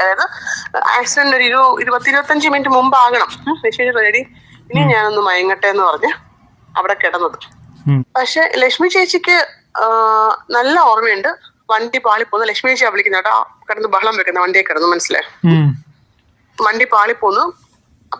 അതായത് ആക്സിഡന്റ് ഒരു ഇരു ഇരുപത്തി ഇരുപത്തഞ്ച് മിനിറ്റ് മുമ്പ് ആകണം ലക്ഷ്മി റെഡി. ഇനി ഞാനൊന്ന് മയങ്ങട്ടെ എന്ന് പറഞ്ഞ് അവിടെ കിടന്നത്. പക്ഷെ ലക്ഷ്മി ചേച്ചിക്ക് നല്ല ഓർമ്മയുണ്ട്. വണ്ടി പാളിപ്പോന്നു. ലക്ഷ്മി ചേച്ചിയാ വിളിക്കുന്ന കേട്ടോ. കിടന്ന് ബഹളം വെക്കുന്ന വണ്ടിയെ കിടന്നു മനസ്സിലായി. വണ്ടി പാളിപ്പോന്നു.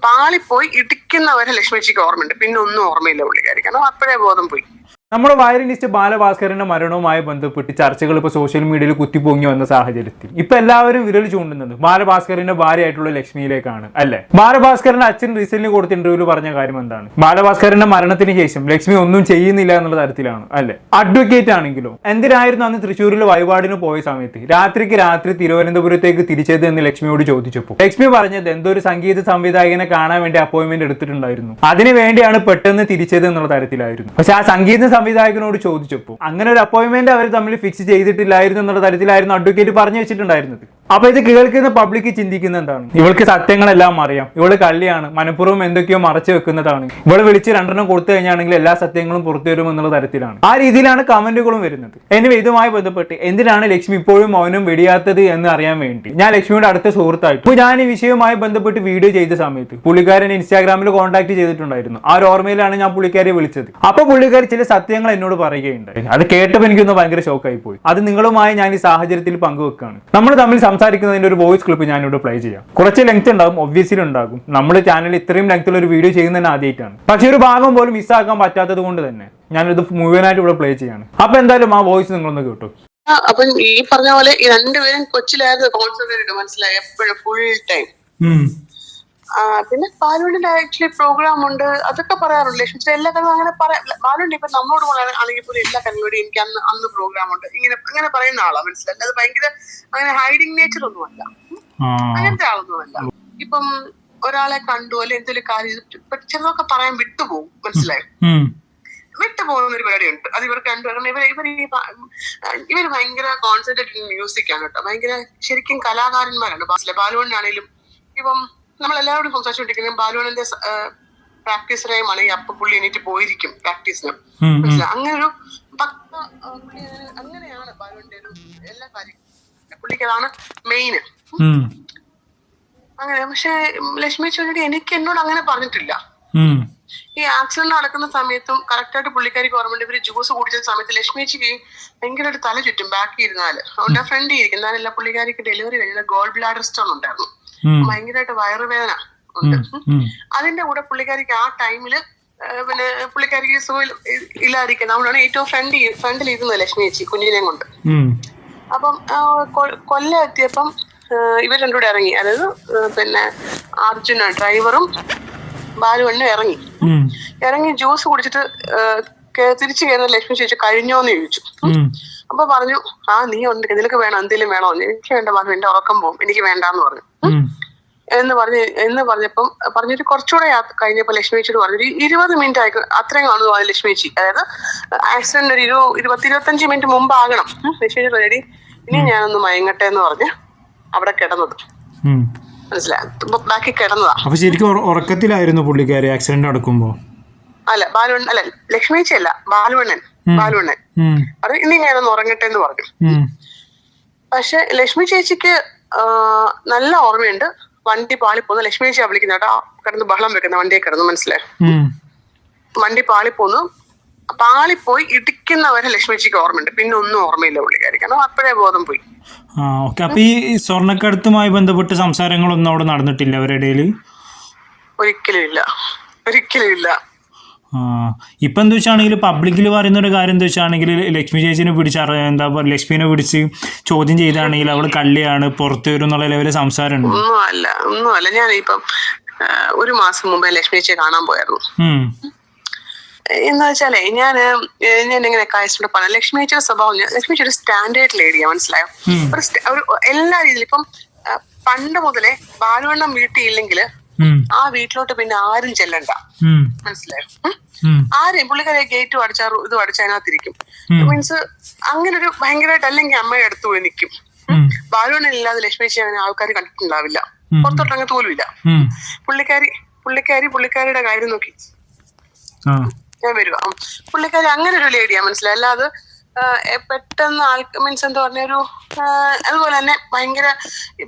പാളിപ്പോയി ഇടിക്കുന്നവരെ ലക്ഷ്മി ചേച്ചിക്ക് ഓർമ്മയുണ്ട്. പിന്നെ ഒന്നും ഓർമ്മയില്ല പുള്ളിക്കാരി കാരണം അപ്പോഴേ ബോധം പോയി. നമ്മുടെ വയലിനിസ്റ്റ് ബാലഭാസ്കറിന്റെ മരണവുമായി ബന്ധപ്പെട്ട് ചർച്ചകൾ ഇപ്പോൾ സോഷ്യൽ മീഡിയയിൽ കുത്തിപ്പൊങ്ങി വന്ന സാഹചര്യത്തിൽ. ഇപ്പൊ എല്ലാവരും വിരൽ ചൂണ്ടുന്നത് ബാലഭാസ്കറിന്റെ ഭാര്യയായിട്ടുള്ള ലക്ഷ്മിയിലേക്കാണ് അല്ലെ? ബാലഭാസ്കറിന്റെ അച്ഛൻ റീസെന്റ് കൊടുത്ത ഇന്റർവ്യൂവിൽ പറഞ്ഞ കാര്യം എന്താണ്? ബാലഭാസ്കറിന്റെ മരണത്തിന് ശേഷം ലക്ഷ്മി ഒന്നും ചെയ്യുന്നില്ല എന്നുള്ള തരത്തിലാണ് അല്ലെ? അഡ്വക്കേറ്റ് ആണെങ്കിലും? എന്തിനായിരുന്നു അന്ന് തൃശ്ശൂരിൽ വഴിപാടിന് പോയ സമയത്ത് രാത്രിക്ക് രാത്രി തിരുവനന്തപുരത്തേക്ക് തിരിച്ചത് എന്ന് ലക്ഷ്മിയോട് ചോദിച്ചപ്പോൾ? ലക്ഷ്മി പറഞ്ഞത് എന്തൊരു സംഗീത സംവിധായകനെ കാണാൻ വേണ്ടി അപ്പോയിന്റ്മെന്റ് എടുത്തിട്ടുണ്ടായിരുന്നു. അതിനു വേണ്ടിയാണ് പെട്ടെന്ന് തിരിച്ചത് എന്നുള്ള തരത്തിലായിരുന്നു. പക്ഷെ ആ സംഗീത സംവിധായകനോട് ചോദിച്ചപ്പോൾ അങ്ങനെ ഒരു അപ്പോയിന്റ്മെന്റ് അവർ തമ്മിൽ ഫിക്സ് ചെയ്തിട്ടില്ലായിരുന്നു എന്നുള്ള തരത്തിലായിരുന്നു അഡ്വക്കേറ്റ് പറഞ്ഞു വെച്ചിട്ടുണ്ടായിരുന്നത്. അപ്പൊ ഇത് കേൾക്കുന്ന പബ്ലിക് ചിന്തിക്കുന്ന എന്താണ് ഇവൾക്ക് സത്യങ്ങളെല്ലാം അറിയാം. ഇവൾ കള്ളിയാണ്. മനഃപൂർവം എന്തൊക്കെയോ മറച്ചു വെക്കുന്നതാണ്. ഇവൾ വിളിച്ച് രണ്ടെണ്ണം കൊടുത്തു കഴിഞ്ഞാണെങ്കിൽ എല്ലാ സത്യങ്ങളും പുറത്തു വരും എന്നുള്ള തരത്തിലാണ്. ആ രീതിയിലാണ് കമന്റുകളും വരുന്നത്. എന്നിവ ഇതുമായി ബന്ധപ്പെട്ട് എന്തിനാണ് ലക്ഷ്മി ഇപ്പോഴും മൗനം വെടിയാത്തത് എന്ന് അറിയാൻ വേണ്ടി? ഞാൻ ലക്ഷ്മിയുടെ അടുത്ത സുഹൃത്തായിട്ട് ഇപ്പോൾ ഞാൻ ഈ വിഷയവുമായി ബന്ധപ്പെട്ട് വീഡിയോ ചെയ്ത സമയത്ത് പുള്ളിക്കാരൻ ഇൻസ്റ്റാഗ്രാമിൽ കോൺടാക്ട് ചെയ്തിട്ടുണ്ടായിരുന്നു. ആ ഒരു ഓർമ്മയിലാണ് ഞാൻ പുള്ളിക്കാരെ വിളിച്ചത്. അപ്പൊ പുള്ളിക്കാരി ചില സത്യങ്ങൾ എന്നോട് പറയുകയുണ്ടായി. അത് കേട്ടപ്പോൾ എനിക്കൊന്ന് ഭയങ്കര ഷോക്കായി പോയി. അത് നിങ്ങളുമായി ഞാൻ ഈ സാഹചര്യത്തിൽ പങ്കുവെക്കുകയാണ് നമ്മൾ തമ്മിൽ സംസാരിക്കുന്നതിന്റെ ഒരു വോയിസ് ക്ലിപ്പ് ഞാനിവിടെ ഇവിടെ പ്ലേ ചെയ്യാം. കുറച്ച് ലെങ്ത് ഉണ്ടാകും ഒബ്വിയസ്ലി ഉണ്ടാകും. നമ്മൾ ചാനൽ ഇത്രയും ലെങ്ത്തുള്ള ഒരു വീഡിയോ ചെയ്യുന്നതിന് ആദ്യമായിട്ടാണ് പക്ഷേ ഒരു ഭാഗം പോലും മിസ്സാക്കാൻ പറ്റാത്തത് കൊണ്ട് തന്നെ ഞാനിത് മുഴുവനായിട്ട് ഇവിടെ പ്ലേ ചെയ്യാണ്. അപ്പൊ എന്തായാലും ആ വോയിസ് നിങ്ങളൊന്ന് കേട്ടു. അപ്പം ഈ പറഞ്ഞ പോലെ ഈ രണ്ടുപേരും കൊച്ചിലായിരുന്നു കോൺസെൻട്രേറ്റ് മനസ്സിലായി എപ്പോഴും ഫുൾ ടൈം പിന്നെ ബാലുവിന്റെ ആക്ച്വലി പ്രോഗ്രാം ഉണ്ട്. അതൊക്കെ പറയാറുണ്ട്. ലക്ഷ്മിച്ചിട്ട് എല്ലാ കാര്യവും അങ്ങനെ പറയാം ബാലുണ്ട് ഇപ്പൊ നമ്മളോട് ആണെങ്കിൽ പോലും എല്ലാ കാര്യങ്ങളോടും എനിക്ക് അന്ന് അന്ന് പ്രോഗ്രാം ഉണ്ട്. ഇങ്ങനെ അങ്ങനെ പറയുന്ന ആളാ മനസ്സിലായി? അത് ഭയങ്കര അങ്ങനെ ഹൈഡിങ് നേച്ചർ ഒന്നും അല്ല. അങ്ങനത്തെ ആളൊന്നുമല്ല ഇപ്പം ഒരാളെ കണ്ടു അല്ലെ എന്തെങ്കിലും കാര്യം ചിലതൊക്കെ പറയാൻ വിട്ടുപോകും. മനസ്സിലായി? വിട്ടുപോകുന്ന ഒരു പരിപാടി ഉണ്ട് അത് ഇവർക്ക് രണ്ടുപേരും ഇവർ ഇവർ ഈ ഇവർ ഭയങ്കര കോൺസെൻട്രേറ്റഡ് മ്യൂസിക് ആണ് കേട്ടോ. ഭയങ്കര ശരിക്കും കലാകാരന്മാരാണ്. ബാസിലെ ബാലുവണ്ണാണേലും ഇപ്പം നമ്മൾ എല്ലാവരോടും സംസാരിച്ചുകൊണ്ടിരിക്കുന്നത് ബാലുവണ്ണന്റെ പ്രാക്ടീസ് ടൈമാണെങ്കിൽ അപ്പ പുള്ളി എണീറ്റ് പോയിരിക്കും പ്രാക്ടീസിന് മനസ്സിലായി അങ്ങനെ ഒരു പക്ക അങ്ങനെയാണ് ബാലുവിന്റെ ഒരു എല്ലാ കാര്യങ്ങളും. പുള്ളിക്ക് അതാണ് മെയിൻ അങ്ങനെ പക്ഷെ ലക്ഷ്മി ചോദിച്ചിട്ട് എനിക്ക് എന്നോട് അങ്ങനെ പറഞ്ഞിട്ടില്ല. ഈ ആക്സിഡന്റ് നടക്കുന്ന സമയത്തും കറക്റ്റായിട്ട് പുള്ളിക്കാരിക്ക് ഓർമ്മയുണ്ട്. ഇവർ ജ്യൂസ് കുടിച്ച സമയത്ത് ലക്ഷ്മിച്ചിക്ക് ഒരു തല ചുറ്റും ബാക്കി ഇരുന്നാൽ. അതുകൊണ്ട് ആ ഫ്രണ്ട് ഇരിക്കുന്ന എന്നാലല്ല പുള്ളിക്കാരിക്ക് ഡെലിവറി കഴിഞ്ഞാൽ ഗോൾഡ് ബ്ലാഡർ സ്റ്റോൺ ഉണ്ടായിരുന്നു. ഭയങ്കരമായിട്ട് വയറുവേദന ഉണ്ട്. അതിന്റെ കൂടെ പുള്ളിക്കാരിക്ക് ആ ടൈമിൽ പിന്നെ പുള്ളിക്കാരിക്ക് സുഖം ഇല്ലാതിരിക്കുന്നത് അതുകൊണ്ടാണ് ഏറ്റവും ഫ്രണ്ട് ഫ്രണ്ടിൽ ഇരുന്നത് ലക്ഷ്മി ചേച്ചി കുഞ്ഞിനെയും കൊണ്ട്. അപ്പം കൊല്ല എത്തിയപ്പം ഇവർ രണ്ടുകൂടെ ഇറങ്ങി. അതായത് പിന്നെ അർജുന ഡ്രൈവറും ബാലുവണ്ണും ഇറങ്ങി. ഇറങ്ങി ജ്യൂസ് കുടിച്ചിട്ട് തിരിച്ചു കയറുന്ന ലക്ഷ്മി ചേച്ചി കഴിഞ്ഞോന്ന് ചോദിച്ചു. അപ്പൊ പറഞ്ഞു ആ നീ ഉണ്ട് നിനക്ക് വേണം? എന്തെങ്കിലും വേണോ? എനിക്ക് വേണ്ട പറഞ്ഞു എന്റെ ഉറക്കം പോകും എനിക്ക് വേണ്ടാന്ന് പറഞ്ഞു. എന്ന് പറഞ്ഞ് എന്ന് പറഞ്ഞപ്പം പറഞ്ഞൊരു കുറച്ചുകൂടെ യാത്ര കഴിഞ്ഞപ്പോ ലക്ഷ്മി ചേച്ചി പറഞ്ഞു ഒരു ഇരുപത് മിനിറ്റ് ആയി അത്രയും കാണുന്നു അത് ലക്ഷ്മി ചേച്ചി. അതായത് ആക്സിഡന്റ് ഒരു ഇരു ഇരുപത്തി ഇരുപത്തഞ്ച് മിനിറ്റ് മുമ്പ് ആകണം. ലക്ഷ്മി ചേച്ചി റെഡി ഇനി ഞാനൊന്ന് മയങ്ങട്ടെ എന്ന് പറഞ്ഞ് അവിടെ കിടന്നത്. മനസ്സിലായി? ബാക്കി കിടന്നതാ. അപ്പൊ ശരിക്കും ഉറക്കത്തിലായിരുന്നു പുള്ളിക്കാരി ആക്സിഡന്റ് നടക്കുമ്പോ? അല്ല ബാലുവണ്ണൻ അല്ല ലക്ഷ്മി ചേച്ചി അല്ല ബാലുവണ്ണൻ ബാലുവണ്ണൻ. അത് ഇനി ഞാനൊന്ന് ഉറങ്ങട്ടെ എന്ന് പറഞ്ഞു. പക്ഷെ ലക്ഷ്മി ചേച്ചിക്ക് നല്ല ഓർമ്മയുണ്ട്. വണ്ടി പാളിപ്പോന്ന് ലക്ഷ്മി ചേച്ചിയാ വിളിക്കുന്ന കേട്ടോ. കിടന്ന് ബഹളം വെക്കുന്ന വണ്ടിയെ കിടന്നു മനസ്സിലായി? വണ്ടി പാളിപ്പോന്നു. പാളിപ്പോയി ഇടിക്കുന്നവരെ ലക്ഷ്മി ചേച്ചിക്ക് ഓർമ്മയുണ്ട്. പിന്നെ ഒന്നും ഓർമ്മയില്ല പുള്ളിക്കാരി കാരണം അപ്പോഴേ ബോധം പോയി. ഓക്കെ. അപ്പൊ ഈ സ്വർണക്കടത്തുമായി ബന്ധപ്പെട്ട് സംസാരങ്ങളൊന്നും അവിടെ നടന്നിട്ടില്ല അവരുടെ ഇടയിൽ ഒരിക്കലും ഇല്ല. ഒരിക്കലും ഇല്ല. ഇപ്പൊ എന്താ വെച്ചാണെങ്കിൽ പബ്ലിക്കിൽ പറയുന്ന ഒരു കാര്യം എന്താ വെച്ചാണെങ്കിൽ ലക്ഷ്മി ചേച്ചിനെ പിടിച്ച് എന്താ പറയുക ലക്ഷ്മിനെ പിടിച്ച് ചോദ്യം ചെയ്താണെങ്കിൽ അവൾ കള്ളിയാണ് പുറത്തു വരും എന്നുള്ള ലെവലിൽ സംസാരമുണ്ട്. ഒന്നും അല്ല ഒന്നും അല്ല. ഞാൻ ഇപ്പം ഒരു മാസം മുമ്പേ ലക്ഷ്മി ചേച്ചിയെ കാണാൻ പോയായിരുന്നു. എന്താ എന്ന് വെച്ചാലേ ഞാൻ ഞാൻ ഇങ്ങനെ കായസിനോട് പറഞ്ഞു ലക്ഷ്മി ചേച്ചിയുടെ സ്വഭാവം ലക്ഷ്മി ചേച്ചി ഒരു സ്റ്റാൻഡേർഡ് ലേഡിയാ മനസ്സിലായോ ഒരു എല്ലാ രീതിയിലും ഇപ്പം പണ്ട് മുതലേ ബാലുവണ്ണം വീട്ടിൽ ഇല്ലെങ്കിൽ. ആ വീട്ടിലോട്ട് പിന്നെ ആരും ചെല്ലണ്ട. മനസ്സിലായോ? ആരും. ആരെയും പുള്ളിക്കാരെ ഗേറ്റും അടച്ചാ ഇതും അടച്ചതിനകത്തിരിക്കും. മീൻസ് അങ്ങനെ ഒരു ഭയങ്കരമായിട്ട് അല്ലെങ്കിൽ അമ്മയുടെ അടുത്ത് പോയി നിൽക്കും ഇല്ലാതെ ലക്ഷ്മി ചെയ്യാൻ അങ്ങനെ ആൾക്കാർ കണ്ടിട്ടുണ്ടാവില്ല. പുറത്തോട്ട് പോലും ഇല്ല പുള്ളിക്കാരി പുള്ളിക്കാരി പുള്ളിക്കാരിയുടെ കാര്യം നോക്കി. ഞാൻ വരുക പുള്ളിക്കാരി അങ്ങനെ ഒരു ലേഡിയാ മനസ്സിലായി? അല്ലാതെ പെട്ടെന്ന് ആൾക്ക് മീൻസ് എന്താ പറഞ്ഞ ഒരു അതുപോലെ തന്നെ ഭയങ്കര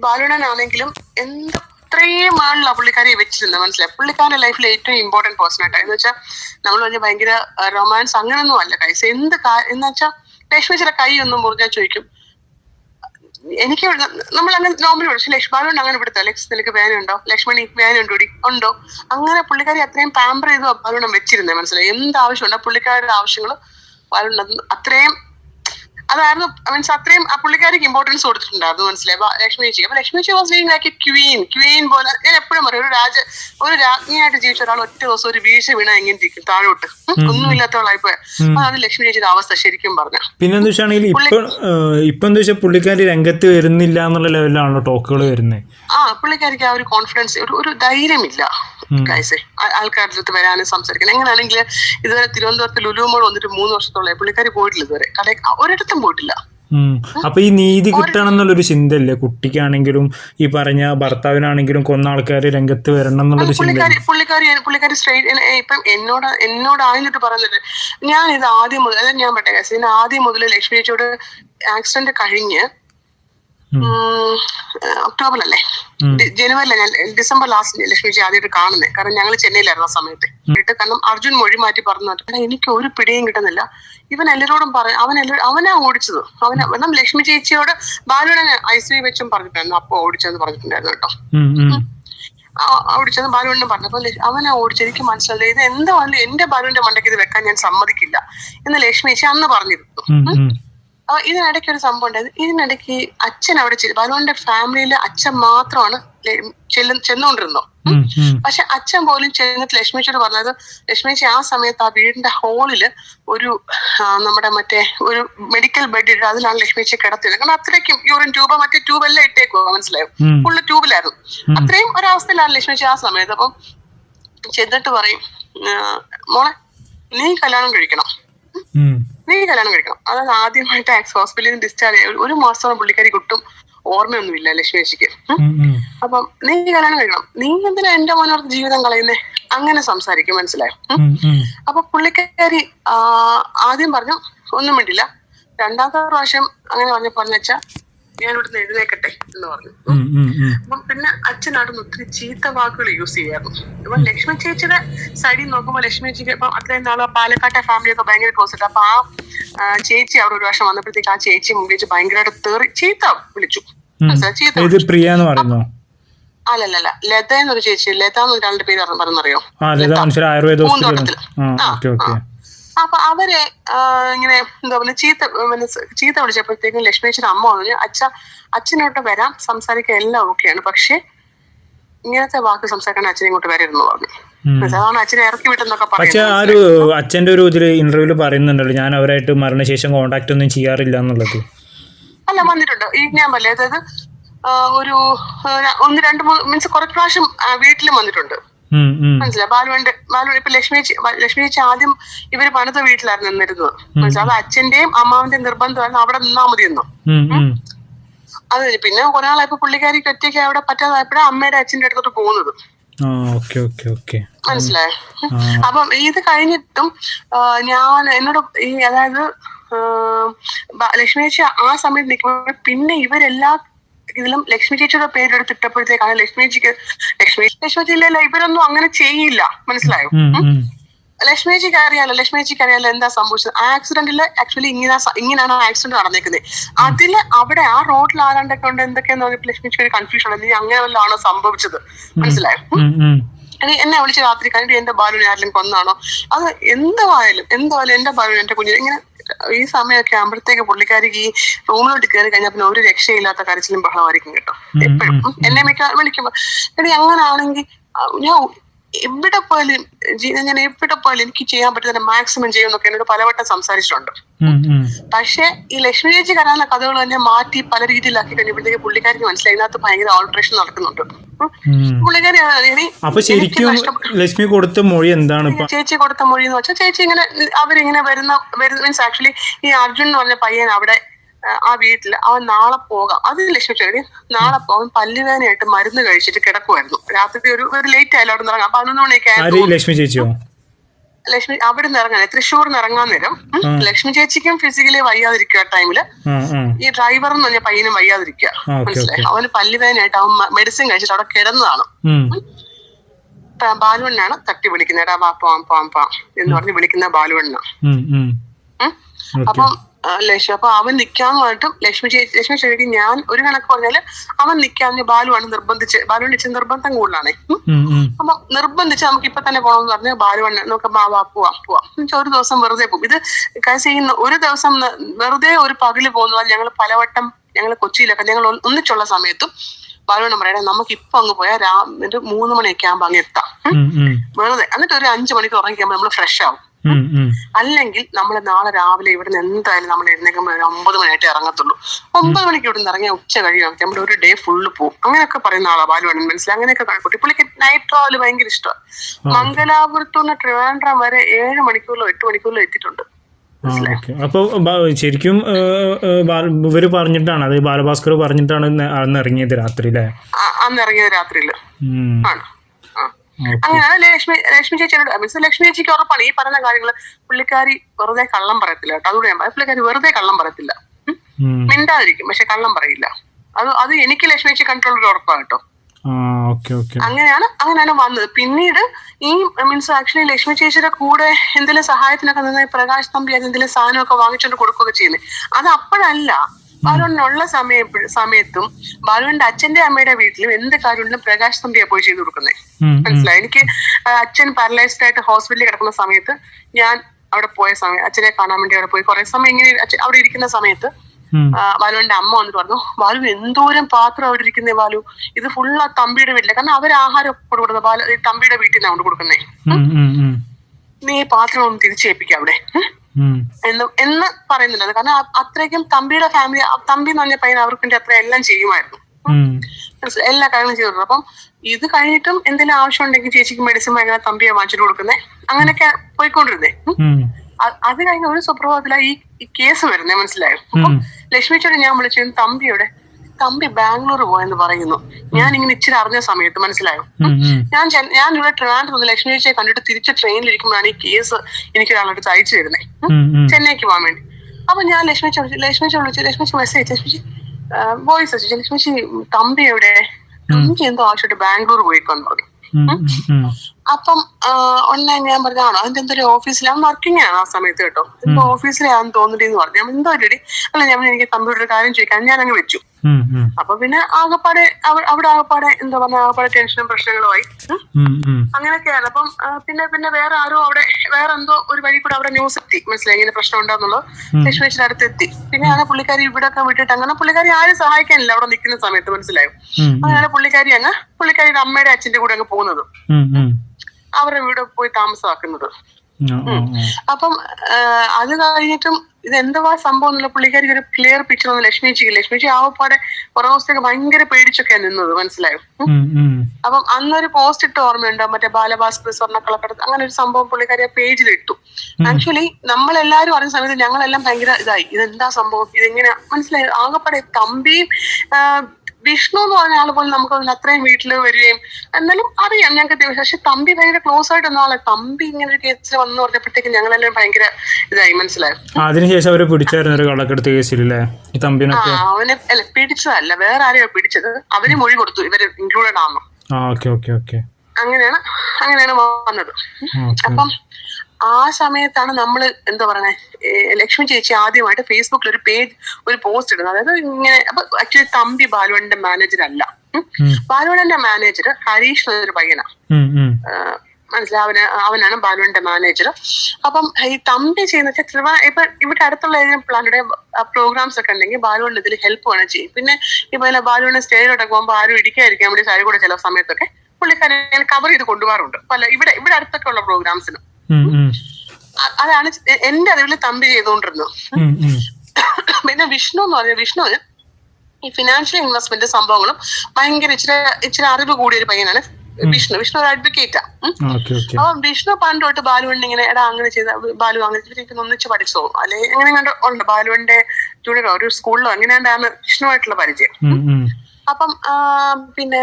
ബാലുണനാണെങ്കിലും എന്ത് ഇത്രയും ആണല്ലോ പുള്ളിക്കാരിയെ വെച്ചിരുന്നത് മനസ്സിലായി? പുള്ളിക്കാരുടെ ലൈഫിൽ ഏറ്റവും ഇമ്പോർട്ടന്റ് പേഴ്സൺ ആയിട്ട്. എന്ന് വെച്ചാൽ നമ്മൾ പറഞ്ഞ ഭയങ്കര റൊമാൻസ് അങ്ങനെയൊന്നും അല്ല കൈസ് എന്ത് എന്ന് വെച്ചാൽ ലക്ഷ്മി ചില കൈ ഒന്നും മുറിഞ്ഞാൽ ചോദിക്കും. എനിക്ക് നമ്മൾ അങ്ങനെ നോർമലി വിളിച്ചു ലക്ഷ്മണോണ്ട് അങ്ങനെ വിടുത്ത ലക്ഷ്മി നിനക്ക് വേനുണ്ടോ ലക്ഷ്മണി വേനുണ്ടോ ഉണ്ടോ? അങ്ങനെ പുള്ളിക്കാരി അത്രയും പാമ്പർ ചെയ്തു ബാലുണ്ണം വെച്ചിരുന്നേ മനസ്സിലായി? എന്ത് ആവശ്യമുണ്ടോ? പുള്ളിക്കാരുടെ ആവശ്യങ്ങൾ ബാലുണ്ണം അത്രയും അതായിരുന്നു മീൻസ് അത്രയും ആ പുള്ളിക്കാരിക്ക് ഇമ്പോർട്ടൻസ് കൊടുത്തിട്ടുണ്ടായിരുന്നു മനസ്സിലായി. അപ്പൊ ലക്ഷ്മി ചേച്ചി അപ്പൊ ലക്ഷ്മി ചേച്ചി was being like queen queen പോലെ ഞാൻ എപ്പോഴും പറയും ഒരു രാജ ഒരു രാജ്ഞിയായിട്ട് ജീവിച്ച ഒരാൾ ഒറ്റ ദിവസം ഒരു വീഴ്ച വീണ എങ്ങനെ ഇരിക്കും? താഴോട്ട്. ഉം, ഒന്നുമില്ലാത്തവളായി പോയ അതാണ് ലക്ഷ്മി ചേച്ചിയുടെ അവസ്ഥ ശരിക്കും പറഞ്ഞു. പിന്നെ എന്താ വെച്ചാണെങ്കിൽ ഇപ്പൊ ഇപ്പൊ എന്താ വെച്ചാൽ പുള്ളിക്കാരി രംഗത്ത് വരുന്നില്ല എന്നുള്ള ലെവലിലാണല്ലോ ടോക്കുകൾ വരുന്നത് ആ പുള്ളിക്കാരിക്ക് ആ ഒരു കോൺഫിഡൻസ് ഒരു ഒരു ധൈര്യമില്ല. ഗൈസെ ആൾക്കാരുടെ അടുത്ത് വരാനും സംസാരിക്കാൻ എങ്ങനെയാണെങ്കിൽ ഇതുവരെ തിരുവനന്തപുരത്ത് ലുലുമോൾ വന്നിട്ട് മൂന്ന് വർഷത്തോളം പുള്ളിക്കാരി പോയിട്ടില്ല ഇതുവരെ. കടയിൽ ഒരിടത്തും പോയിട്ടില്ല. അപ്പൊ ഈ നീതി കിട്ടണം എന്നുള്ളൊരു ചിന്തയല്ലേ? കുട്ടിക്കാണെങ്കിലും ഈ പറഞ്ഞ ഭർത്താവിനാണെങ്കിലും കൊന്ന ആൾക്കാർ രംഗത്ത് വരണം എന്നുള്ളൊരു ചിന്ത പുള്ളിക്കാരി പുള്ളിക്കാരി പുള്ളിക്കാരി സ്ട്രൈറ്റ് ഇപ്പം എന്നോട് എന്നോട് ആയിട്ട് പറഞ്ഞിട്ട് ഞാൻ ഇത് ആദ്യം മുതൽ അതായത് ഞാൻ പറ്റേ ഞാൻ ആദ്യം മുതൽ ലക്ഷ്മി ചേച്ചിയോട് ആക്സിഡന്റ് കഴിഞ്ഞ് ഒക്ടോബറിലല്ലേ ജനുവരിയിലെ ഞാൻ ഡിസംബർ ലാസ്റ്റ് ലക്ഷ്മി ആദ്യമായിട്ട് കാണുന്നത് കാരണം ഞങ്ങൾ ചെന്നൈയിലായിരുന്നു ആ സമയത്ത്. എന്നിട്ട് കാരണം അർജുൻ മൊഴി മാറ്റി പറഞ്ഞു. കാരണം എനിക്ക് ഒരു പിടിയും കിട്ടുന്നില്ല. ഇവൻ എല്ലാരോടും പറയും അവൻ എല്ലാ അവനാ ഓടിച്ചത്. അവനെ വേണം ലക്ഷ്മി ചേച്ചിയോട് ബാലുവിനെ ഐ സി വെച്ചും പറഞ്ഞിട്ടുണ്ടായിരുന്നു. അപ്പൊ ഓടിച്ചെന്ന് പറഞ്ഞിട്ടുണ്ടായിരുന്നു കേട്ടോ. ഓടിച്ചത് ബാലുവിനും പറഞ്ഞപ്പോ ലക്ഷ്- അവനാ ഓടിച്ചത്. എനിക്ക് മനസ്സിലായി ഇത് എന്താ എന്റെ ബാലുവിന്റെ മണ്ടയ്ക്ക് ഇത് വെക്കാൻ ഞാൻ സമ്മതിക്കില്ല എന്ന് ലക്ഷ്മി ചേച്ചി അന്ന് പറഞ്ഞിരുന്നു. ഇതിനിടയ്ക്ക് ഒരു സംഭവം ഉണ്ടായത് ഇതിനിടയ്ക്ക് അച്ഛൻ അവിടെ ചെല്ലും ബാലുവിന്റെ ഫാമിലിയിലെ അച്ഛൻ മാത്രമാണ് ചെല്ല് ഉം. പക്ഷെ അച്ഛൻ പോലും ചെന്നിട്ട് ലക്ഷ്മിച്ചോട് പറഞ്ഞത് ലക്ഷ്മിച്ചി ആ സമയത്ത് ആ വീടിന്റെ ഹോളിൽ ഒരു നമ്മുടെ മറ്റേ ഒരു മെഡിക്കൽ ബെഡ് ഇട്ട് അതിലാണ് ലക്ഷ്മിച്ചി കിടത്തിയത്. കാരണം അത്രയ്ക്കും യൂറിൻ ട്യൂബ് മറ്റേ ട്യൂബ് എല്ലാം ഇട്ടേക്കുവാ മനസ്സിലായോ. ഫുള്ള് ട്യൂബിലായിരുന്നു അത്രയും ഒരവസ്ഥയിലാണ് ലക്ഷ്മിച്ചി ആ സമയത്ത്. അപ്പം ചെന്നിട്ട് പറയും മോളെ നീ കല്യാണം കഴിക്കണം. നീ കല്യാണം കഴിക്കണം. അതായത് ആദ്യമായിട്ട് ആക്സ് ഹോസ്പിറ്റലിൽ നിന്ന് ഡിസ്ചാർജ് ആയി ഒരു മാസത്തോളം പുള്ളിക്കാരി കിട്ടും ഓർമ്മയൊന്നുമില്ല ലക്ഷ്മി ചേച്ചിക്ക്. അപ്പം നീ കല്യാണം കഴിക്കണം. നീ എന്തിനാ എന്റെ മോനോർത്ത് ജീവിതം കളയുന്നേ? അങ്ങനെ സംസാരിക്കും മനസ്സിലായോ. അപ്പൊ പുള്ളിക്കാരി ആദ്യം പറഞ്ഞു ഒന്നും വേണ്ടില്ല രണ്ടാമത്തെ പ്രാവശ്യം അങ്ങനെ പറഞ്ഞു വെച്ചാ ഞാൻ ഇവിടുന്ന് എഴുന്നേക്കട്ടെ എന്ന് പറഞ്ഞു. അപ്പം പിന്നെ അച്ഛനാടുന്ന് ഒത്തിരി ചീത്ത വാക്കുകൾ യൂസ് ചെയ്യായിരുന്നു അപ്പൊ ലക്ഷ്മി ചേച്ചിയുടെ സൈഡിൽ നോക്കുമ്പോൾ ലക്ഷ്മി ചേച്ചിക്ക് ഇപ്പം അത്രയും നാളെ ആ പാലക്കാട്ടെ ഫാമിലി ഒക്കെ ഭയങ്കര ക്ലോസ് ആയിട്ട്. അപ്പൊ ആ ചേച്ചി അവിടെ ഒരു വർഷം വന്നപ്പോഴത്തേക്ക് ആ ചേച്ചി മുമ്പിൽ വെച്ച് ഭയങ്കരമായിട്ട് തേറി ചീത്ത വിളിച്ചു? ചീത്ത പ്രിയ എന്ന് പറയുന്നോ? അല്ലല്ല ലത എന്നൊരു ചേച്ചി ലത ഒരാളുടെ പേര് പറഞ്ഞറിയോ ആയുർവേദ ആ. അപ്പൊ അവരെ ഇങ്ങനെ എന്താ പറയുക ചീത്ത ചീത്ത വിളിച്ചപ്പോഴത്തേക്കും ലക്ഷ്മീശ്വര അമ്മ പറഞ്ഞു അച്ഛ അച്ഛനോട്ട് വരാം സംസാരിക്കാൻ എല്ലാം ഓക്കെയാണ്. പക്ഷെ ഇങ്ങനത്തെ വാക്ക് സംസാരിക്കാൻ അച്ഛനെ ഇങ്ങോട്ട് വരരുതെന്ന് പറഞ്ഞു. ഉം. അതാണ് അച്ഛനെ ഇറക്കി വിട്ടെന്നൊക്കെ പക്ഷെ ആ ഒരു അച്ഛന്റെ ഒരു ഇതിൽ ഇന്റർവ്യൂൽ പറയുന്നുണ്ടല്ലോ ഞാൻ അവരായിട്ട് മരണശേഷം കോണ്ടാക്ട് ഒന്നും ചെയ്യാറില്ല എന്നുള്ളത്. അല്ല വന്നിട്ടുണ്ട്. ഈ ഞാൻ പറയേ അതായത് ഒരു ഒന്ന് രണ്ട് മൂന്ന് മീൻസ് കുറെ പ്രാവശ്യം വീട്ടിലും വന്നിട്ടുണ്ട്. മനസ്സിലായി. ബാലുവിന്റെ ബാലു ഇപ്പൊ ലക്ഷ്മി ലക്ഷ്മി ചേച്ചി ആദ്യം ഇവർ പണിത വീട്ടിലായിരുന്നു നിന്നിരുന്നത്. മനസ്സിലായി? അത് അച്ഛന്റെയും അമ്മാവിന്റെയും നിർബന്ധമായിരുന്നു. അവിടെ നിന്നാ മതിയെന്നു. അത് പിന്നെ കുറെ നാളായപ്പോ പുള്ളിക്കാരിക്ക് ഒറ്റയ്ക്ക് അവിടെ പറ്റാതായപ്പോഴാ അമ്മയുടെ അച്ഛന്റെ അടുത്തോട്ട് പോകുന്നത്. മനസ്സിലായോ? അപ്പം ഇത് കഴിഞ്ഞിട്ടും ഞാൻ എന്നോട് ഈ അതായത് ലക്ഷ്മി ചേച്ചി ആ സമയത്ത് നിൽക്കുമ്പോൾ പിന്നെ ഇവരെല്ലാ ഇതിലും ലക്ഷ്മി ചേച്ചിയുടെ പേരെടുത്തിട്ടപ്പോഴത്തേക്കാണ് ലക്ഷ്മി ചേച്ചിക്ക് ലക്ഷ്മി ലക്ഷ്മി ചേച്ചിയില്ല ഇവരൊന്നും അങ്ങനെ ചെയ്യില്ല. മനസ്സിലായോ. ലക്ഷ്മി ചേച്ചിക്ക് അറിയാലോ ലക്ഷ്മി ചേച്ചിക്ക് അറിയാലോ എന്താ സംഭവിച്ചത്? ആക്സിഡന്റിൽ ആക്ച്വലി ഇങ്ങനെ ഇങ്ങനെയാണ് ആക്സിഡന്റ് നടന്നേക്കുന്നത് അതിൽ അവിടെ ആ റോഡിൽ ആരാണ്ടൊക്കെ ഉണ്ട് എന്തൊക്കെയാന്ന് പറഞ്ഞിട്ട് ലക്ഷ്മി ചേച്ചിക്ക് ഒരു കൺഫ്യൂഷൻ ഉണ്ട് നീ അങ്ങനെ വല്ലതാണോ സംഭവിച്ചത്? മനസ്സിലായോ? എന്നെ വിളിച്ച് രാത്രി കണ്ടിട്ട് എന്റെ ബാലുവിനെ ആരെങ്കിലും കൊന്നാണോ? അത് എന്തായാലും എന്തായാലും എന്റെ ബാലുവിനെ എന്റെ കുഞ്ഞിനെ ഇങ്ങനെ ഈ സമയമൊക്കെ ആകുമ്പോഴത്തേക്ക് പുള്ളിക്കാരിക്ക് ഈ റൂമിലോട്ട് കയറി കഴിഞ്ഞാൽ പിന്നെ ഒരു രക്ഷയില്ലാത്ത കരച്ചിലും ബഹളമായിരിക്കും കേട്ടോ എപ്പോഴും. എന്നെ മിക്ക വിളിക്കുമ്പോ എടി അങ്ങനാണെങ്കിൽ ഞാൻ എവിടെ പോയാലും ഞാൻ എവിടെ പോയാലും എനിക്ക് ചെയ്യാൻ പറ്റുന്ന മാക്സിമം ചെയ്യും എന്നൊക്കെ എന്നോട് പലവട്ടം സംസാരിച്ചിട്ടുണ്ട്. പക്ഷെ ഈ ലക്ഷ്മി ചേച്ചി കരാനുള്ള കഥകൾ തന്നെ മാറ്റി പല രീതിയിലാക്കി കഴിഞ്ഞപ്പോഴത്തേക്ക് പുള്ളിക്കാരിക്ക് മനസ്സിലായി. ഇതിനകത്ത് ഭയങ്കര ഓൾട്രേഷൻ നടക്കുന്നുണ്ട്. അപ്പൊ ശരിക്കും ലക്ഷ്മി കൊടുത്ത മൊഴി എന്താണ് ചേച്ചി കൊടുത്ത മൊഴി എന്ന് വെച്ചാൽ ചേച്ചി ഇങ്ങനെ അവരിങ്ങനെ വരുന്ന വരുന്ന മീൻസ് ആക്ച്വലി ഈ അർജുൻ എന്ന് പറഞ്ഞ പയ്യൻ അവിടെ ആ, വീട്ടിൽ അവൻ നാളെ പോകാം. അത് ലക്ഷ്മി ചെടി നാളെ പോകാൻ പല്ലുവേനായിട്ട് മരുന്ന് കഴിച്ചിട്ട് കിടക്കുമായിരുന്നു രാത്രി ഒരു ഒരു ലേറ്റ് ആയാലും അവിടെ നിന്ന് ഇറങ്ങാം പതിനൊന്ന് മണിയൊക്കെ ആയിരുന്നു ലക്ഷ്മി ചേച്ചിയോ? ലക്ഷ്മി അവിടെ നിന്ന് ഇറങ്ങാൻ. തൃശ്ശൂർ നിന്ന് ഇറങ്ങാൻ നേരം ലക്ഷ്മി ചേച്ചിക്കും ഫിസിക്കലി വയ്യാതിരിക്കുക ടൈമിൽ ഈ ഡ്രൈവർ എന്ന് പറഞ്ഞ പയ്യനും വയ്യാതിരിക്കുക മനസ്സിലായി. അവന് പല്ലുവേനായിട്ട് അവൻ മെഡിസിൻ കഴിച്ചിട്ട് അവിടെ കിടന്നതാണ്. ബാലുവണ്ണാണ് തട്ടി വിളിക്കുന്നത്. എടാ വാ പോവാം പോവാം പോവാം എന്ന് പറഞ്ഞ് വിളിക്കുന്ന ബാലുവണ്ണ. അപ്പം ലക്ഷ്മി. അപ്പൊ അവൻ നിക്കാന്ന് പറഞ്ഞിട്ടും ലക്ഷ്മി ചേച്ചി ലക്ഷ്മി ചേച്ചിക്ക് ഞാൻ ഒരു കണക്ക് പറഞ്ഞാൽ അവൻ നിൽക്കാന്ന് ബാലുവാണ് നിർബന്ധിച്ച് ബാലുവിന്റെ ഇച്ചിരി നിർബന്ധം കൂടുതലാണ്. അപ്പൊ നിർബന്ധിച്ച് നമുക്ക് ഇപ്പൊ തന്നെ പോകണമെന്ന് പറഞ്ഞ് ബാലുവണ്ണ നമുക്ക് മാവാ പോവാ പോവാം. ഒരു ദിവസം വെറുതെ പോകും. ഇത് ചെയ്യുന്ന ഒരു ദിവസം വെറുതെ ഒരു പകൽ പോകുന്ന ഞങ്ങൾ പലവട്ടം ഞങ്ങൾ കൊച്ചിയിലൊക്കെ ഞങ്ങൾ ഒന്നിച്ചുള്ള സമയത്തും ബാലുവണ്ണം പറയണേ നമുക്ക് ഇപ്പൊ അങ്ങ് പോയാൽ രാ ഒരു മൂന്ന് മണിയൊക്കെ ആകുമ്പോ അങ്ങ് എത്താം. വെറുതെ. എന്നിട്ട് ഒരു അഞ്ചു മണിക്ക് ഉറങ്ങിക്കുമ്പോൾ നമ്മൾ ഫ്രഷ് ആവും. അല്ലെങ്കിൽ നമ്മൾ നാളെ രാവിലെ ഇവിടെ നിന്ന് എന്തായാലും നമ്മൾ എഴുന്നേക്കുമ്പോൾ ഒരു ഒമ്പത് മണിയായിട്ട് ഇറങ്ങത്തുള്ളൂ. ഒമ്പത് മണിക്ക് ഇവിടെ നിന്ന് ഇറങ്ങിയ ഉച്ച കഴിയും. നമ്മുടെ ഒരു ഡേ ഫുള്ള് പോകും അങ്ങനെയൊക്കെ പറയുന്ന ആളാ ബാലു മനസ്സിൽ അങ്ങനെയൊക്കെ കണക്കൂട്ടി പുള്ളിക്ക് നൈറ്റ് ട്രാവൽ ഭയങ്കര ഇഷ്ടമാണ് മംഗലാപുരത്തു നിന്ന് ട്രിവാൻഡ്രം വരെ ഏഴ് മണിക്കൂറിലോ എട്ട് മണിക്കൂറിലോ എത്തിയിട്ടുണ്ട്. അപ്പൊ ശരിക്കും ഇവർ പറഞ്ഞിട്ടാണ് അത് ബാലഭാസ്കർ പറഞ്ഞിട്ടാണ് അന്ന് ഇറങ്ങിയത് രാത്രി അല്ലേ? അന്ന് ഇറങ്ങിയത് രാത്രിയിൽ. ആണ്. ലക്ഷ്മി ലക്ഷ്മി ചേച്ചിയോട് മീൻസ് ലക്ഷ്മി ചേച്ചിക്ക് ഉറപ്പാണ് ഈ പറഞ്ഞ കാര്യങ്ങൾ പുള്ളിക്കാരി വെറുതെ കള്ളം പറയത്തില്ല കേട്ടോ. അതുകൂടെ ഞാൻ പുള്ളിക്കാരി വെറുതെ കള്ളം പറയത്തില്ല. മിണ്ടാതിരിക്കും പക്ഷെ കള്ളം പറയില്ല. അത് അത് എനിക്ക് ലക്ഷ്മി ചേച്ചി കണ്ടിട്ടുള്ള ഉറപ്പാണ് കേട്ടോ. അങ്ങനെയാണ് അങ്ങനെയാണ് വന്നത്. പിന്നീട് ഈ മീൻസ് ആക്ച്വലി ലക്ഷ്മി ചേച്ചിയുടെ കൂടെ എന്തെങ്കിലും സഹായത്തിനൊക്കെ നിന്ന് പ്രകാശ് തമ്പി അത് എന്തെങ്കിലും സാധനമൊക്കെ വാങ്ങിച്ചുകൊണ്ട് കൊടുക്കുകയൊക്കെ ചെയ്യുന്നത് അത് അപ്പോഴല്ല. ബാലുവിനുള്ള സമയ സമയത്തും ബാലുവിന്റെ അച്ഛന്റെ അമ്മയുടെ വീട്ടിലും എന്ത് കാര്യമുണ്ടെങ്കിലും പ്രകാശ് തമ്പിയാ പോയി ചെയ്തു കൊടുക്കുന്നത് മനസ്സിലായി? എനിക്ക് അച്ഛൻ പാരലൈസ്ഡ് ആയിട്ട് ഹോസ്പിറ്റലിൽ കിടക്കുന്ന സമയത്ത് ഞാൻ അവിടെ പോയ സമയം അച്ഛനെ കാണാൻ വേണ്ടി അവിടെ പോയി. കുറെ സമയം ഇങ്ങനെ അവിടെ ഇരിക്കുന്ന സമയത്ത്. ബാലുവിന്റെ അമ്മ വന്നിട്ട് പറഞ്ഞു ബാലു എന്തോരം പാത്രം അവിടെ ഇരിക്കുന്നേ ബാലു? ഇത് ഫുൾ ആ തമ്പിയുടെ വീട്ടിലെ. കാരണം അവർ ആഹാരം കൊടുക്കുന്നത് ബാലു തമ്പിയുടെ വീട്ടിൽ നിന്നാണ് കൊണ്ട് നീ പാത്രം ഒന്ന് തിരിച്ചേൽപ്പിക്കാം അവിടെ. എന്ന് എന്ന് പറയുന്നുണ്ട്. കാരണം അത്രയ്ക്കും തമ്പിയുടെ ഫാമിലി തമ്പി എന്ന് പറഞ്ഞ പയ്യൻ അവർക്ക് അത്ര എല്ലാം ചെയ്യുമായിരുന്നു? എല്ലാ കാര്യങ്ങളും ചെയ്തു അപ്പം ഇത് കഴിഞ്ഞിട്ടും എന്തെങ്കിലും ആവശ്യം ഉണ്ടെങ്കിൽ ചേച്ചിക്ക് മെഡിസിൻ ഭയങ്കര തമ്പിയെ വാങ്ങിച്ചിട്ട് കൊടുക്കുന്നേ. അങ്ങനെയൊക്കെ പോയിക്കൊണ്ടിരുന്നേ. അത് കഴിഞ്ഞ ഒരു സുപ്രഭാതത്തിലാ ഈ കേസ് വരുന്നേ. മനസ്സിലായോ? അപ്പം. ലക്ഷ്മി ചേട്ടൻ ഞാൻ വിളിച്ചു തമ്പിയുടെ തമ്പി ബാംഗ്ലൂർ പോയെന്ന് പറയുന്നു. ഞാൻ ഇങ്ങനെ ഇച്ചിരി അറിഞ്ഞ സമയത്ത് മനസ്സിലായോ. ഞാൻ ഞാൻ ഇവിടെ ട്രിവാൻഡ് നിന്ന് ലക്ഷ്മി ചേച്ചിയെ കണ്ടിട്ട് തിരിച്ച് ട്രെയിനിൽ ഇരിക്കുമ്പോഴാണ് ഈ കേസ് എനിക്ക് ഒരാളടുത്ത് അയച്ചു തരുന്നത്. ചെന്നൈക്ക് പോകാൻ വേണ്ടി. അപ്പൊ ഞാൻ ലക്ഷ്മി വിളിച്ചു ലക്ഷ്മി വിളിച്ചു ലക്ഷ്മി മെസ്സേജ് ലക്ഷ്മി വോയിസ് അയച്ചു. ലക്ഷ്മി തമ്പി എവിടെ? തമ്പി എന്തോ ആവശ്യമായിട്ട് ബാംഗ്ലൂർ പോയിക്കൊണ്ടു. അപ്പം ഓൺലൈൻ ഞാൻ പറഞ്ഞാണോ അതിന്റെ എന്തൊരു ഓഫീസിലാണ് വർക്കിംഗ് ആണ് ആ സമയത്ത് കേട്ടോ. എന്തോ ഓഫീസിലാണെന്ന് തോന്നിട്ടെന്ന് പറഞ്ഞു. ഞാൻ എന്തോ ഒരു അല്ല ഞാൻ എനിക്ക് കമ്പ്യൂട്ടർ കാര്യം ചോദിക്കാൻ ഞാൻ അങ്ങ് വെച്ചു. അപ്പൊ പിന്നെ ആകപ്പാടെ അവ- അവിടെ ആകപ്പാടെ എന്താ പറഞ്ഞ ആകപ്പാടെ ടെൻഷനും പ്രശ്നങ്ങളുമായി. അങ്ങനെയൊക്കെയാണ് അപ്പം പിന്നെ പിന്നെ വേറെ ആരോ അവിടെ വേറെ എന്തോ ഒരു വഴി കൂടെ അവിടെ ന്യൂസ് എത്തി. മനസ്സിലായി? ഇങ്ങനെ പ്രശ്നം ഉണ്ടാകുന്നുള്ളൂ എത്തി. പിന്നെയാണ് പുള്ളിക്കാരി ഇവിടെ ഒക്കെ വിട്ടിട്ട് അങ്ങനെ പുള്ളിക്കാരി ആരും സഹായിക്കാനില്ല അവിടെ നിൽക്കുന്ന സമയത്ത്. മനസ്സിലായോ? അങ്ങനെ അങ്ങനെയാണ് പുള്ളിക്കാരി അങ്ങ് പുള്ളിക്കാരിയുടെ അമ്മയുടെ അച്ഛന്റെ കൂടെ അങ്ങ് പോകുന്നത്. അവരുടെ വീട് പോയി താമസമാക്കുന്നത്. അപ്പം അത് കഴിഞ്ഞിട്ടും ഇത് എന്തുവാ സംഭവം എന്നുള്ള പുള്ളിക്കാരിക്ക് ഒരു ക്ലിയർ പിക്ചർ ഒന്നും ലക്ഷ്മിച്ചിക്ക് ലക്ഷ്മിച്ചി ആവപ്പാടെ കുറെ ദിവസത്തേക്ക് ഭയങ്കര പേടിച്ചൊക്കെയാണ് നിന്നത് മനസ്സിലായോ. അപ്പം അന്നൊരു പോസ്റ്റ് ഇട്ട് ഓർമ്മയുണ്ട്? മറ്റേ ബാലഭാസ്കർ സ്വർണക്കളക്കടത്ത് അങ്ങനെ ഒരു സംഭവം പുള്ളിക്കാരി ആ പേജിൽ ഇട്ടു. ആക്ച്വലി നമ്മളെല്ലാരും അറിഞ്ഞ സമയത്ത് ഞങ്ങളെല്ലാം ഭയങ്കര ഇതായി. ഇതെന്താ സംഭവം? ഇതെങ്ങനെയാ? മനസ്സിലായി? ആകപ്പാടെ തമ്പിയും വിഷ്ണു എന്ന് പറഞ്ഞ ആൾ പോലും നമുക്ക് അതിൽ അത്രയും വീട്ടിൽ വരികയും എന്നാലും അറിയാം ഞങ്ങൾക്ക് ദിവസം പക്ഷെ തമ്പി ഭയങ്കര ക്ലോസ് ആയിട്ട് ആളെ. തമ്പി ഇങ്ങനെ ഒരു കേസിൽ വന്നു പറഞ്ഞപ്പോഴത്തേക്ക് ഞങ്ങളെല്ലാം ഭയങ്കര ഇതായി മനസ്സിലായി? അതിനുശേഷം അവർ പിടിച്ചായിരുന്നു ഒരു കള്ളക്കെടുത്ത് കേസിലല്ലേ തമ്പിനൊക്കെ? അവനെ അല്ല പിടിച്ചതല്ല. വേറെ ആരെയോ പിടിച്ചത്. അവർ മൊഴി കൊടുത്തു. ഇവർ ഇൻക്ലൂഡഡ് ആണോ ആ ഓക്കെ ഓക്കെ ഓക്കെ. അങ്ങനെയാണ് അങ്ങനെയാണ് വന്നത്. അപ്പം ആ സമയത്താണ് നമ്മൾ എന്താ പറയണേ ലക്ഷ്മി ചേച്ചി ആദ്യമായിട്ട് ഫേസ്ബുക്കിൽ ഒരു പേജ് ഒരു പോസ്റ്റ് ഇടുന്നത്. അതായത് ഇങ്ങനെ അപ്പൊ ആക്ച്വലി തമ്പി ബാലുവണിന്റെ മാനേജർ അല്ല. ബാലുവണ്ണന്റെ മാനേജർ ഹരീഷ് എന്നൊരു പയ്യനാ. മനസ്സിലായി? അവന് അവനാണ് ബാലുവിന്റെ മാനേജർ അപ്പം ഈ തമ്പി ചെയ്യുന്ന വെച്ചാൽ ത്രിവാ ഇപ്പൊ ഇവിടെ അടുത്തുള്ള ഏതെങ്കിലും പ്ലാനുടെ പ്രോഗ്രാംസ് ഒക്കെ ഉണ്ടെങ്കിൽ ബാലുവിന്റെ ഇതിൽ ഹെൽപ്പ് വേണം ചെയ്യും. പിന്നെ ഇപ്പൊ ബാലുവിന്റെ ബാലുവിന് സ്റ്റേജിലോട്ടൊക്കെ പോകുമ്പോൾ ആരും ഇടിക്കാതിരിക്കാൻ വേണ്ടി സൈഡ് കൂടെ ചില സമയത്തൊക്കെ പുള്ളിക്കാരൻ കവർ ചെയ്ത് കൊണ്ടുപോകാറുണ്ട്. പല ഇവിടെ ഇവിടെ അടുത്തൊക്കെ ഉള്ള പ്രോഗ്രാംസിന് അതാണ് എന്റെ അറിവിൽ തമ്പി ചെയ്തുകൊണ്ടിരുന്നത്. പിന്നെ വിഷ്ണു എന്ന് പറഞ്ഞ വിഷ്ണുവിന് ഈ ഫിനാൻഷ്യൽ ഇൻവെസ്റ്റ്മെന്റ് സംഭവങ്ങളും ഭയങ്കര ഇച്ചിരി ഇച്ചിരി അറിവ് കൂടിയ ഒരു പയ്യനാണ് വിഷ്ണു. വിഷ്ണു ഒരു അഡ്വക്കേറ്റാ അപ്പൊ വിഷ്ണു പണ്ട് തൊട്ട് ബാലുവണ്ണി ഇങ്ങനെ എടാ അങ്ങനെ ചെയ്ത ബാലു അങ്ങനെ ചെയ്തിട്ട് ഒന്നിച്ച് പഠിച്ചോ? അല്ലെ എങ്ങനെ കണ്ട് ഉണ്ട്? ബാലുവന്റെ ജൂനിയർ ഒരു സ്കൂളിലോ എങ്ങനെയാണ്ടാണ് വിഷ്ണുവായിട്ടുള്ള പരിചയം. അപ്പം പിന്നെ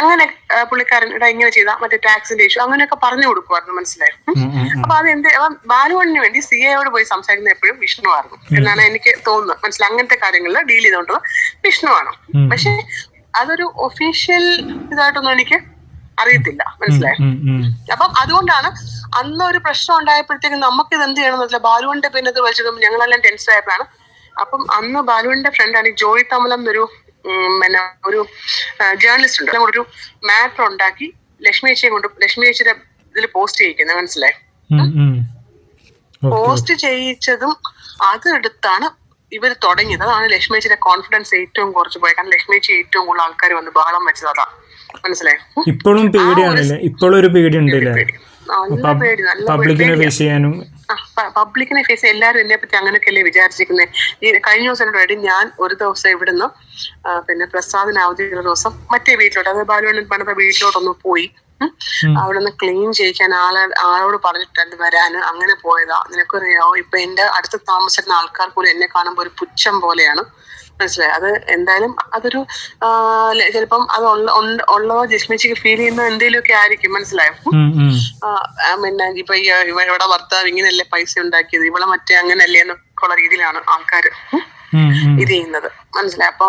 അങ്ങനെ പുള്ളിക്കാരൻ ഇടാ ഇങ്ങനെ ചെയ്ത മറ്റേ ടാക്സിന്റെ ഇഷ്യൂ അങ്ങനെയൊക്കെ പറഞ്ഞു കൊടുക്കുമായിരുന്നു മനസ്സിലായോ? ഉം. ഉം, ഉം, ഉം. അപ്പൊ അത് എന്റെ അപ്പം ബാലുവണ്ണിന് വേണ്ടി സി എയോട് പോയി സംസാരിക്കുന്ന എപ്പോഴും വിഷ്ണുവായിരുന്നു എന്നാണ് എനിക്ക് തോന്നുന്നത്. മനസ്സിലായി? അങ്ങനത്തെ കാര്യങ്ങളിൽ ഡീൽ ചെയ്തുകൊണ്ടത് വിഷ്ണുവാണ് ആണ്. പക്ഷെ അതൊരു ഒഫീഷ്യൽ ഇതായിട്ടൊന്നും എനിക്ക് അറിയത്തില്ല. മനസ്സിലായോ. അപ്പം അതുകൊണ്ടാണ് അന്ന് ഒരു പ്രശ്നം ഉണ്ടായപ്പോഴത്തേക്കും നമുക്ക് ഇത് എന്ത് ചെയ്യണം വെച്ചാൽ ബാലുവിന്റെ പിന്നെ ഇത് വെച്ചതും ഞങ്ങളെല്ലാം ടെൻഷൻ ആയപ്പോഴാണ്. അപ്പം അന്ന് ബാലുവിന്റെ ഫ്രണ്ടാണ് ജോയി തമലം എന്നൊരു പിന്നെ ഒരു ജേർണലിസ്റ്റ് ഉണ്ട്. കൂടെ ഒരു മാറ്റർ ഉണ്ടാക്കി ലക്ഷ്മി ചേച്ചിയെ കൊണ്ട് ലക്ഷ്മി ചേച്ചിയുടെ ഇതിൽ പോസ്റ്റ് ചെയ്യിക്കുന്നത് മനസ്സിലായി. പോസ്റ്റ് ചെയ്യിച്ചതും അതെടുത്താണ് ഇവർ തുടങ്ങിയത്. അതാണ് ലക്ഷ്മി ചേച്ചിയുടെ കോൺഫിഡൻസ് ഏറ്റവും കുറച്ച് പോയത്. കാരണം ലക്ഷ്മി ചേച്ചി ഏറ്റവും കൂടുതൽ ആൾക്കാർ വന്ന് ബഹളം വെച്ചത് അതാ. മനസ്സിലായി? ഇപ്പോഴും പേടിയാണല്ലേ? ഇപ്പോഴും ഒരു പേടി ഉണ്ടല്ലേ പേടി. നല്ല പേടി നല്ല പബ്ലിക്കിനെ ഫേസ് ചെയ്യാനും പബ്ലിക്കിനെ ഫേസ് എല്ലാവരും എന്നെ പറ്റി അങ്ങനെയൊക്കെയല്ലേ വിചാരിച്ചിരിക്കുന്നത് ഈ കഴിഞ്ഞ ദിവസം റെഡി ഞാൻ ഒരു ദിവസം ഇവിടുന്ന് പിന്നെ പ്രസാദിന് അവധിയുള്ള ദിവസം മറ്റേ വീട്ടിലോട്ട് അതായത് ബാലുവണ്ണൻ പണിത വീട്ടിലോട്ടൊന്ന് പോയി. അവിടെ നിന്ന് ക്ലീൻ ചെയ്യിക്കാൻ ആളെ ആളോട് പറഞ്ഞിട്ടുണ്ട് വരാന് അങ്ങനെ പോയതാ. നിനക്കറിയാവോ ഇപ്പൊ എന്റെ അടുത്ത് താമസിക്കുന്ന ആൾക്കാർ പോലും എന്നെ കാണുമ്പോൾ ഒരു പുച്ഛം പോലെയാണ്. മനസ്സിലായി? അത് എന്തായാലും അതൊരു ചിലപ്പം അത് ഉള്ളവ ഉള്ളതോ ജിസ്മിച്ചിക്ക് ഫീൽ ചെയ്യുന്ന എന്തെങ്കിലുമൊക്കെ ആയിരിക്കും. മനസ്സിലായോ? പിന്നെ ഇപ്പൊ ഇവിടെ ഭർത്താവ് ഇങ്ങനെയല്ലേ പൈസ ഉണ്ടാക്കിയത്? ഇവിടെ മറ്റേ അങ്ങനെയല്ലേ എന്നൊക്കെ ഉള്ള രീതിയിലാണ് ആൾക്കാർ. ഇത് ചെയ്യുന്നത്. മനസ്സിലായി? അപ്പൊ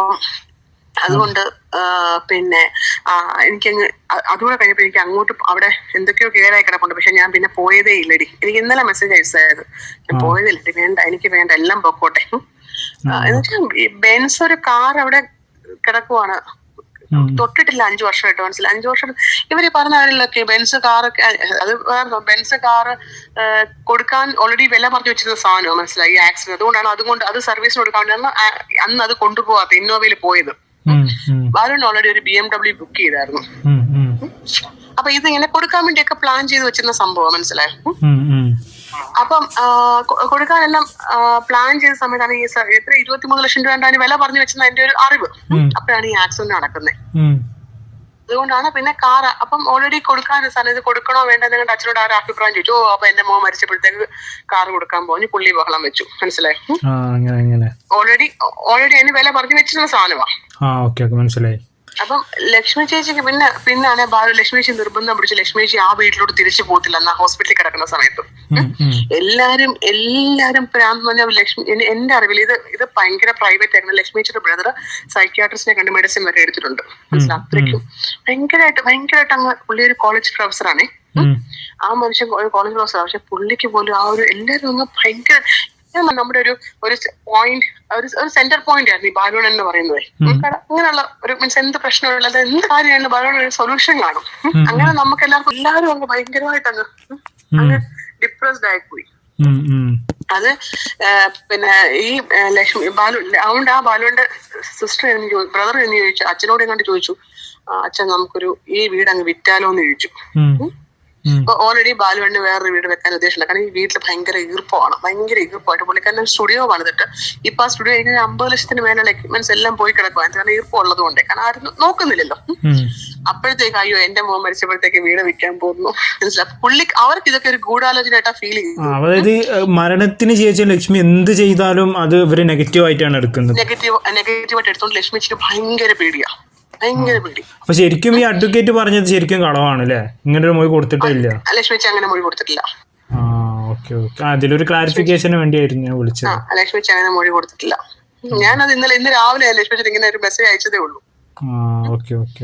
അതുകൊണ്ട് പിന്നെ എനിക്ക് അതുകൂടെ കഴിഞ്ഞപ്പോ എനിക്ക് അങ്ങോട്ട് അവിടെ എന്തൊക്കെയോ കേടായി കിടപ്പുണ്ട്. പക്ഷെ ഞാൻ പിന്നെ പോയതേ ഇല്ലടി. എനിക്ക് ഇന്നലെ മെസ്സേജ് അയച്ചതായത് ഞാൻ പോയതില്ല വേണ്ട എനിക്ക് വേണ്ട എല്ലാം പൊക്കോട്ടെ. എന്നുവെച്ചാൽ ബെൻസ് ഒരു കാർ അവിടെ കിടക്കുവാണ്. തൊട്ടിട്ടില്ല അഞ്ചു വർഷമായിട്ട് മനസ്സിലായി? അഞ്ചു വർഷം ഇവർ പറഞ്ഞ കാര്യങ്ങളൊക്കെ ബെൻസ് കാറൊക്കെ അത് വേറെ ബെൻസ് കാറ് കൊടുക്കാൻ ഓൾറെഡി വില പറഞ്ഞു വെച്ചിരുന്ന സാധനമാണ് മനസ്സിലായി? ഈ ആക്സിഡന്റ് അതുകൊണ്ടാണ് അതുകൊണ്ട് അത് സർവീസിന് കൊടുക്കാൻ അന്ന് അത് കൊണ്ടുപോകാത്ത ഇന്നോവയിൽ പോയത്. ബാലുവിന് ഓൾറെഡി ഒരു ബി എം ഡബ്ല്യു ബുക്ക് ചെയ്തായിരുന്നു. അപ്പൊ ഇത് ഇങ്ങനെ കൊടുക്കാൻ വേണ്ടിയൊക്കെ പ്ലാൻ ചെയ്ത് വെച്ചിരുന്ന സംഭവം മനസ്സിലായി. അപ്പം കൊടുക്കാനെല്ലാം പ്ലാൻ ചെയ്ത സമയത്താണ് ഈ എത്ര ഇരുപത്തിമൂന്ന് ലക്ഷം രൂപ വില പറഞ്ഞു വെച്ചെന്ന എന്റെ ഒരു അറിവ്. അപ്പോഴാണ് ഈ ആക്സിഡന്റ് നടക്കുന്നത്. അതുകൊണ്ടാണ് പിന്നെ കാർ അപ്പം ഓൾറെഡി കൊടുക്കാൻ സാധനം ഇത് കൊടുക്കണോ വേണ്ട നിങ്ങളുടെ അച്ഛനോട് ആ അഭിപ്രായം ചോദിച്ചു. ഓ അപ്പൊ എന്റെ മോൻ മരിച്ചപ്പോഴത്തേക്ക് കാർ കൊടുക്കാൻ പോഞ്ഞു പുള്ളി ബഹളം വെച്ചു. മനസ്സിലായി? ഓൾറെഡി ഓൾറെഡി അതിന് വില പറഞ്ഞു വെച്ചിരുന്ന സാധനമാണ് മനസ്സിലായി. അപ്പം ലക്ഷ്മി ചേച്ചിക്ക് പിന്നെ പിന്നാണ് ലക്ഷ്മി ചേച്ചി നിർബന്ധം പിടിച്ച് ലക്ഷ്മി ചേച്ചി ആ വീട്ടിലോട്ട് തിരിച്ചു പോകത്തില്ല എന്നാ ഹോസ്പിറ്റലിൽ കിടക്കുന്ന സമയത്ത്. എല്ലാരും എല്ലാരും പ്രാന്ത് പറഞ്ഞാൽ ലക്ഷ്മി എന്റെ- അറിവിൽ ഇത് ഇത് ഭയങ്കര പ്രൈവറ്റ് ആയിരുന്നു. ലക്ഷ്മി ചേച്ചിയുടെ ബ്രദർ സൈക്യാട്രിസ്റ്റിനെ കണ്ട് മെഡിസിൻ വരെ എടുത്തിട്ടുണ്ട്. അത്രയ്ക്കും. ഭയങ്കരമായിട്ട് ഭയങ്കരമായിട്ട് അങ്ങ് പുള്ളി ഒരു കോളേജ് പ്രൊഫസറാണേ ആ മനുഷ്യൻ കോളേജ് പ്രൊഫസറാണ് പക്ഷെ പുള്ളിക്ക് പോലും ആ ഒരു എല്ലാരും അങ്ങ് ഭയങ്കര നമ്മുടെ ഒരു ഒരു പോയിന്റ് ഒരു ഒരു സെന്റർ പോയിന്റ് ആയിരുന്നു ഈ ബാലൂൺ എന്ന് പറയുന്നത്. അങ്ങനെയുള്ള ഒരു മീൻസ് എന്ത് പ്രശ്നമുള്ളത് എന്ത് കാര്യമാണ് ബാലൂൺ ഒരു സൊല്യൂഷൻ കാണും. അങ്ങനെ നമുക്ക് എല്ലാവർക്കും എല്ലാവരും അങ്ങ് ഭയങ്കരമായിട്ട് അങ്ങ് അങ്ങ് ഡിപ്രസ്ഡ് ആയിപ്പോയി. അത് പിന്നെ ഈ ലക്ഷ്മി ബാലു അതുകൊണ്ട് ആ ബാലുവിന്റെ സിസ്റ്റർ എന്ന് ചോദിച്ചു ബ്രദർ എന്ന് ചോദിച്ചു അച്ഛനോട് എങ്ങോട്ട് ചോദിച്ചു അച്ഛൻ നമുക്കൊരു ഈ വീട് അങ്ങ് വിറ്റാലോ എന്ന് ചോദിച്ചു അപ്പൊ ഓൾറെഡി ബാലുവണ്ണി വേറൊരു വീട് വെക്കാൻ ഉദ്ദേശമില്ല കാരണം ഈ വീട്ടിൽ ഭയങ്കര ഈർപ്പമാണ് ഭയങ്കര ഈർപ്പമായിട്ട് പുള്ളിക്കാരൻ സ്റ്റുഡിയോ പണിതിട്ട് ഇപ്പൊ ആ സ്റ്റുഡിയോ എനിക്ക് അമ്പത് ലക്ഷത്തിന് മേലെ എക്യുപ്മെന്റ്സ് എല്ലാം പോയി കിടക്കുക കാരണം ഈർപ്പം ഉള്ളത് കൊണ്ട് കാരണം ആരും നോക്കുന്നില്ലല്ലോ. അപ്പോഴത്തേക്ക് അയ്യോ എന്റെ മോൻ മരിച്ചപ്പോഴത്തേക്ക് വീട് വിൽക്കാൻ പോകുന്നു. മനസ്സിലായി? പുള്ളി അവർക്ക് ഇതൊക്കെ ഒരു ഗൂഢാലോചനയായിട്ടാ ഫീൽ ചെയ്തു ആ, അതായത് മരണത്തിന് ശേഷം ലക്ഷ്മി എന്ത് ചെയ്താലും അത് ഇവർ നെഗറ്റീവ് ആയിട്ടാണ് എടുക്കുന്നത്. നെഗറ്റീവ് നെഗറ്റീവ് ആയിട്ട് എടുത്തോണ്ട് ലക്ഷ്മി ഭയങ്കര പേടിയാ. ഭയങ്കര പേടി. അപ്പൊ ശരിക്കും ഈ അഡ്വക്കേറ്റ് പറഞ്ഞത് ശരിക്കും കളവാണ് അല്ലേ ഇങ്ങനെ ഒരു മൊഴി കൊടുത്തിട്ടില്ല. ലക്ഷ്മി ലക്ഷ്മിച്ച് അങ്ങനെ മൊഴി കൊടുത്തിട്ടില്ല. അതിലൊരു ക്ലാരിഫിക്കേഷന് വേണ്ടിയായിരുന്നു ഞാൻ വിളിച്ചത്. ലക്ഷ്മി ലക്ഷ്മിച്ച് അങ്ങനെ മൊഴി കൊടുത്തിട്ടില്ല. ഞാനത് ഇന്നലെ ഇന്ന് രാവിലെ ലക്ഷ്മി ഇങ്ങനെ ഒരു മെസ്സേജ് അയച്ചതേ ഉള്ളൂ. Okay okay